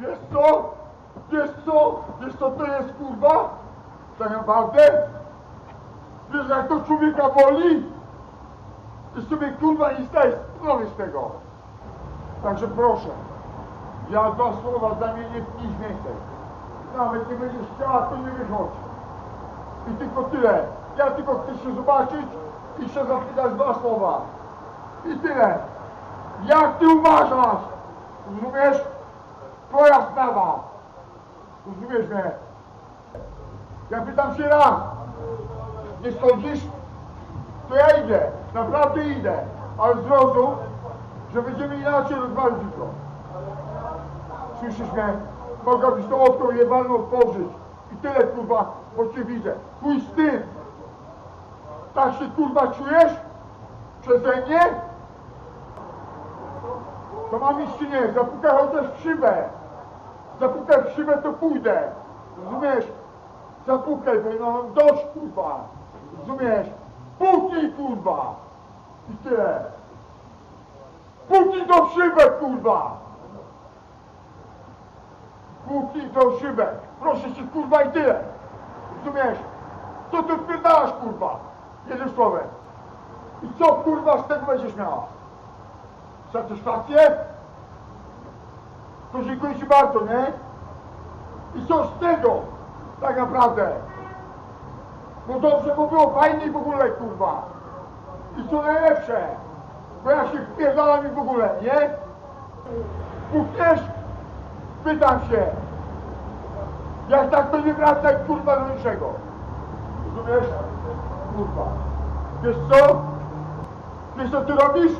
Wiesz co? Wiesz co? Wiesz co to jest kurwa? Tak naprawdę? Wiesz jak to człowieka boli? Ty sobie kurwa nie zdajesz sprawy z tego. Także proszę, ja dwa słowa zamienię w nic więcej. Nawet nie będziesz chciała, to nie wychodź. I tylko tyle. Ja tylko chcę się zobaczyć i się zapytać dwa słowa. I tyle. Jak ty uważasz? Rozumiesz? Twoja sprawa. Rozumiesz mnie? Ja pytam się raz. Nie schodzisz? To ja idę. Naprawdę idę. Ale zrozum, że będziemy inaczej rozmawiać jutro. Słyszysz mnie? Mogłabyś to okno jebaną otworzyć. I tyle kurwa, bo cię widzę. Chuj z tym. Tak się kurwa czujesz? Przeze mnie? To mam iść czy nie? Zapukaj chociaż w szybę. Zapukaj w szybę, to pójdę. Rozumiesz? Zapukaj, bo ja mam dość kurwa. Rozumiesz? Puknij kurwa. I tyle. Puknij do szybę kurwa. Puknij tą szybę. Proszę cię kurwa i tyle. Rozumiesz? Co ty wpierdalasz kurwa? Jednym słowem. I co kurwa z tego będziesz miała? Satysfakcję? To dziękuję Ci bardzo, nie? I co z tego? Tak naprawdę. No dobrze, bo było fajnie w ogóle, kurwa. I co najlepsze, bo ja się wpierdalam i w ogóle, nie? Pukniesz? Pytam się. Jak tak to nie wracaj, kurwa, do niczego. Rozumiesz? Kurwa. Wiesz co? Wiesz co ty robisz?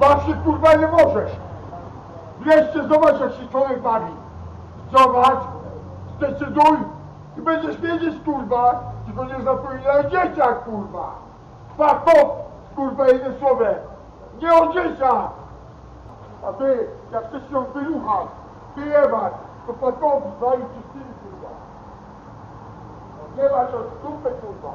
Baw się kurwa nie możesz. Wreszcie zobacz jak się człowiek bawi. Zobacz, zdecyduj i będziesz wiedzieć kurwa, tylko nie zapominaj o dzieciach kurwa. Fato, kurwa jednym słowem. Nie o dzieciach. A ty, jak chcesz ją wyruchać, wyjebać, to patowi zwalić ci z tym kurwa. Nie masz od dupy kurwa.